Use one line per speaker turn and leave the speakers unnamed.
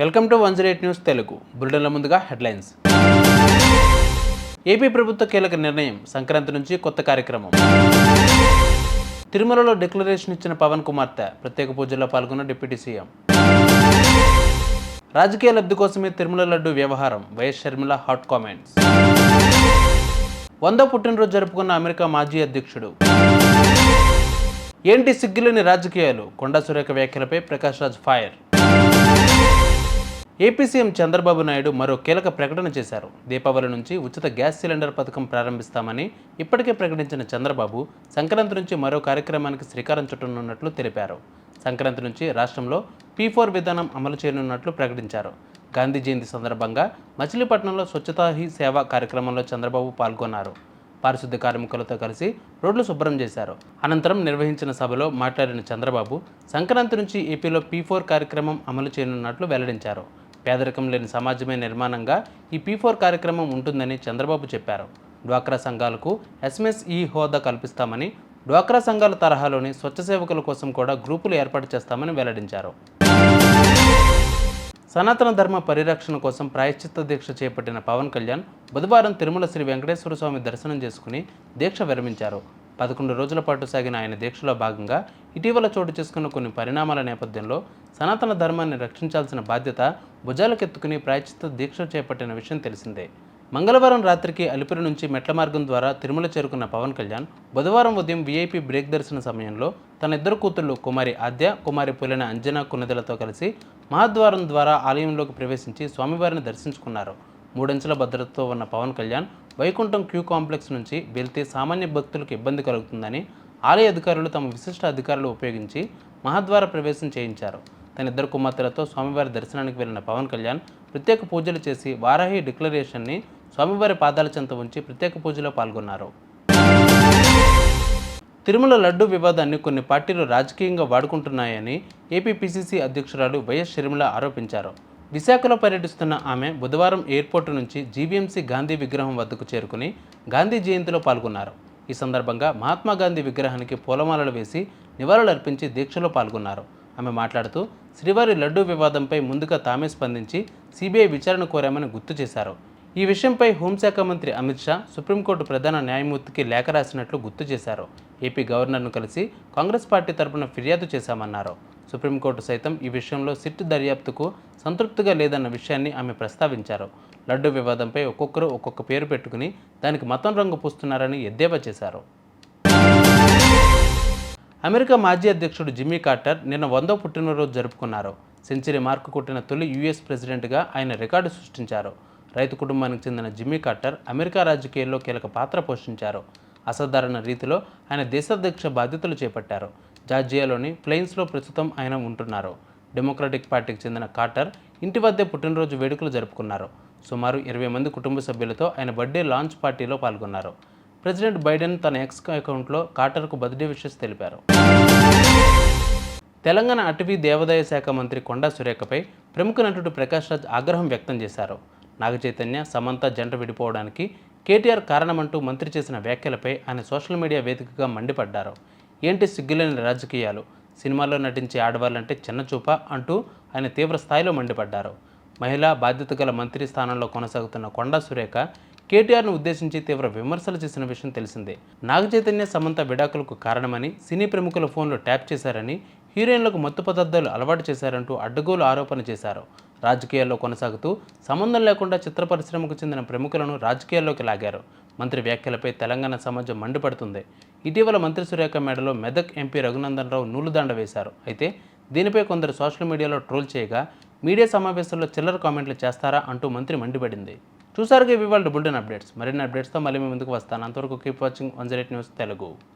Welcome to one zero eight news Telugu. బులెటిన్ల ముందుగా headlines. AP ప్రభుత్వ కీలక నిర్ణయం సంక్రాంతి నుంచి కొత్త కార్యక్రమం. తిరుమలలో డిక్లరేషన్ ఇచ్చిన పవన్ కుమార్తె ప్రత్యేక పూజల్లో పాల్గొన్న డిప్యూటీ సీఎం. రాజకీయ లబ్ధి కోసమే తిరుమల లడ్డు వ్యవహారం వైఎస్ షర్మిల హాట్ కామెంట్స్. వందో పుట్టినరోజు జరుపుకున్న అమెరికా మాజీ అధ్యక్షుడు. ఏంటి సిగ్గులేని రాజకీయాలు? కొండా సురేఖ వ్యాఖ్యలపై Prakash Raj fire. AP CM Chandrababu Naidu మరో కీలక ప్రకటన చేశారు. దీపావళి నుంచి ఉచిత గ్యాస్ సిలిండర్ పథకం ప్రారంభిస్తామని ఇప్పటికే ప్రకటించిన చంద్రబాబు సంక్రాంతి నుంచి మరో కార్యక్రమానికి శ్రీకారం చుట్టనున్నట్లు తెలిపారు. సంక్రాంతి నుంచి రాష్ట్రంలో పీ ఫోర్ విధానం అమలు చేయనున్నట్లు ప్రకటించారు. గాంధీ జయంతి సందర్భంగా మచిలీపట్నంలో స్వచ్ఛతా హీ సేవ కార్యక్రమంలో చంద్రబాబు పాల్గొన్నారు. పారిశుద్ధ్య కార్మికులతో కలిసి రోడ్లు శుభ్రం చేశారు. అనంతరం నిర్వహించిన సభలో మాట్లాడిన చంద్రబాబు సంక్రాంతి నుంచి ఏపీలో పీ ఫోర్ కార్యక్రమం అమలు చేయనున్నట్లు వెల్లడించారు. పేదరికం లేని సమాజమే నిర్మాణంగా ఈ పీ ఫోర్ కార్యక్రమం ఉంటుందని చంద్రబాబు చెప్పారు. డ్వాక్రా సంఘాలకు ఎస్ఎంఎస్ఈ హోదా కల్పిస్తామని డ్వాక్రా సంఘాల తరహాలోని స్వచ్ఛ సేవకుల కోసం కూడా గ్రూపులు ఏర్పాటు చేస్తామని వెల్లడించారు. సనాతన ధర్మ పరిరక్షణ కోసం ప్రాయశ్చిత్త దీక్ష చేపట్టిన పవన్ కళ్యాణ్ బుధవారం తిరుమల శ్రీ వెంకటేశ్వర స్వామి దర్శనం చేసుకుని దీక్ష విరమించారు. పదకొండు రోజుల పాటు సాగిన ఆయన దీక్షలో భాగంగా ఇటీవల చోటు చేసుకున్న కొన్ని పరిణామాల నేపథ్యంలో సనాతన ధర్మాన్ని రక్షించాల్సిన బాధ్యత భుజాలకెత్తుకుని ప్రాయచిత్త దీక్ష చేపట్టిన విషయం తెలిసిందే. మంగళవారం రాత్రికి అలిపిరి నుంచి మెట్ల మార్గం ద్వారా తిరుమల చేరుకున్న పవన్ కళ్యాణ్ బుధవారం ఉదయం వీఐపీ బ్రేక్ దర్శన సమయంలో తన ఇద్దరు కూతుళ్ళు కుమారి ఆద్య కుమారి పులిన అంజనా కున్నదలతో కలిసి మహాద్వారం ద్వారా ఆలయంలోకి ప్రవేశించి స్వామివారిని దర్శించుకున్నారు. మూడంచెల భద్రతతో ఉన్న పవన్ కళ్యాణ్ వైకుంఠం క్యూ కాంప్లెక్స్ నుంచి వెళ్తే సామాన్య భక్తులకు ఇబ్బంది కలుగుతుందని ఆలయ అధికారులు తమ విశిష్ట అధికారులు ఉపయోగించి మహాద్వార ప్రవేశం చేయించారు. తన ఇద్దరు కుమార్తెలతో స్వామివారి దర్శనానికి వెళ్ళిన పవన్ కళ్యాణ్ ప్రత్యేక పూజలు చేసి వారాహి డిక్లరేషన్ని స్వామివారి పాదాల చెంత ఉంచి ప్రత్యేక పూజలో పాల్గొన్నారు. తిరుమల లడ్డు వివాదాన్ని కొన్ని పార్టీలు రాజకీయంగా వాడుకుంటున్నాయని ఏపీ పిసిసి అధ్యక్షురాలు వైఎస్ షర్మిల ఆరోపించారు. విశాఖలో పర్యటిస్తున్న ఆమె బుధవారం ఎయిర్పోర్టు నుంచి జీవీఎంసీ గాంధీ విగ్రహం వద్దకు చేరుకుని గాంధీ జయంతిలో పాల్గొన్నారు. ఈ సందర్భంగా మహాత్మా గాంధీ విగ్రహానికి పూలమాలలు వేసి నివాళులర్పించి దీక్షలో పాల్గొన్నారు. ఆమె మాట్లాడుతూ శ్రీవారి లడ్డూ వివాదంపై ముందుగా తామే స్పందించి సిబిఐ విచారణ కోరామని గుర్తు చేశారు. ఈ విషయంపై హోంశాఖ మంత్రి అమిత్ షా సుప్రీంకోర్టు ప్రధాన న్యాయమూర్తికి లేఖ రాసినట్లు గుర్తు చేశారు. ఏపీ గవర్నర్ను కలిసి కాంగ్రెస్ పార్టీ తరపున ఫిర్యాదు చేశామన్నారు. సుప్రీంకోర్టు సైతం ఈ విషయంలో సిట్ దర్యాప్తుకు సంతృప్తిగా లేదన్న విషయాన్ని ఆమె ప్రస్తావించారు. లడ్డు వివాదంపై ఒక్కొక్కరు ఒక్కొక్క పేరు పెట్టుకుని దానికి మతం రంగు పూస్తున్నారని ఎద్దేవా చేశారు. అమెరికా మాజీ అధ్యక్షుడు జిమ్మీ కార్టర్ నిన్న వందో పుట్టినరోజు జరుపుకున్నారు. సెంచరీ మార్కు కొట్టిన తొలి యుఎస్ ప్రెసిడెంట్గా ఆయన రికార్డు సృష్టించారు. రైతు కుటుంబానికి చెందిన జిమ్మీ కార్టర్ అమెరికా రాజకీయాల్లో కీలక పాత్ర పోషించారు. అసాధారణ రీతిలో ఆయన దేశాధ్యక్ష బాధ్యతలు చేపట్టారు. జార్జియాలోని ప్లెయిన్స్లో ప్రస్తుతం ఆయన ఉంటున్నారు. డెమోక్రటిక్ పార్టీకి చెందిన కార్టర్ ఇంటి వద్దే పుట్టినరోజు వేడుకలు జరుపుకున్నారు. సుమారు ఇరవై మంది కుటుంబ సభ్యులతో ఆయన బర్త్డే లాంచ్ పార్టీలో పాల్గొన్నారు. ప్రెసిడెంట్ బైడెన్ తన ఎక్స్ అకౌంట్లో కార్టర్కు బర్త్డే విషెస్ తెలిపారు. తెలంగాణ అటవీ దేవాదాయ శాఖ మంత్రి కొండా సురేఖపై ప్రముఖ నటుడు ప్రకాష్ రాజ్ ఆగ్రహం వ్యక్తం చేశారు. నాగచైతన్య సమంత జంట విడిపోవడానికి కేటీఆర్ కారణమంటూ మంత్రి చేసిన వ్యాఖ్యలపై ఆయన సోషల్ మీడియా వేదికగా మండిపడ్డారు. ఏంటి సిగ్గులేని రాజకీయాలు? సినిమాల్లో నటించే ఆడవాళ్ళంటే చిన్నచూప అంటూ ఆయన తీవ్ర స్థాయిలో మండిపడ్డారు. మహిళా బాధ్యత గల మంత్రి స్థానంలో కొనసాగుతున్న కొండా సురేఖ కేటీఆర్ను ఉద్దేశించి తీవ్ర విమర్శలు చేసిన విషయం తెలిసిందే. నాగ చైతన్య సమంత విడాకులకు కారణమని సినీ ప్రముఖుల ఫోన్లు ట్యాప్ చేశారని హీరోయిన్లకు మత్తు పదార్థాలు అలవాటు చేశారంటూ అడ్డగోలు ఆరోపణ చేశారు. రాజకీయాల్లో కొనసాగుతూ సంబంధం లేకుండా చిత్ర పరిశ్రమకు చెందిన ప్రముఖులను రాజకీయాల్లోకి లాగారు. మంత్రి వ్యాఖ్యలపై తెలంగాణ సమాజం మండిపడుతుంది. ఇటీవల మంత్రి సురేఖ మేడలో మెదక్ ఎంపీ రఘునందన్ రావు నూలుదండ వేశారు. అయితే దీనిపై కొందరు సోషల్ మీడియాలో ట్రోల్ చేయగా మీడియా సమావేశంలో చిల్లర కామెంట్లు చేస్తారా అంటూ మంత్రి మండిపడింది. చూసారుగా ఇవి వాళ్ళ బుల్టన్ అప్డేట్స్. మరిన్ని అప్డేట్స్తో మళ్ళీ మీ ముందుకు వస్తాను. అంతవరకు keep watching one news Telugu.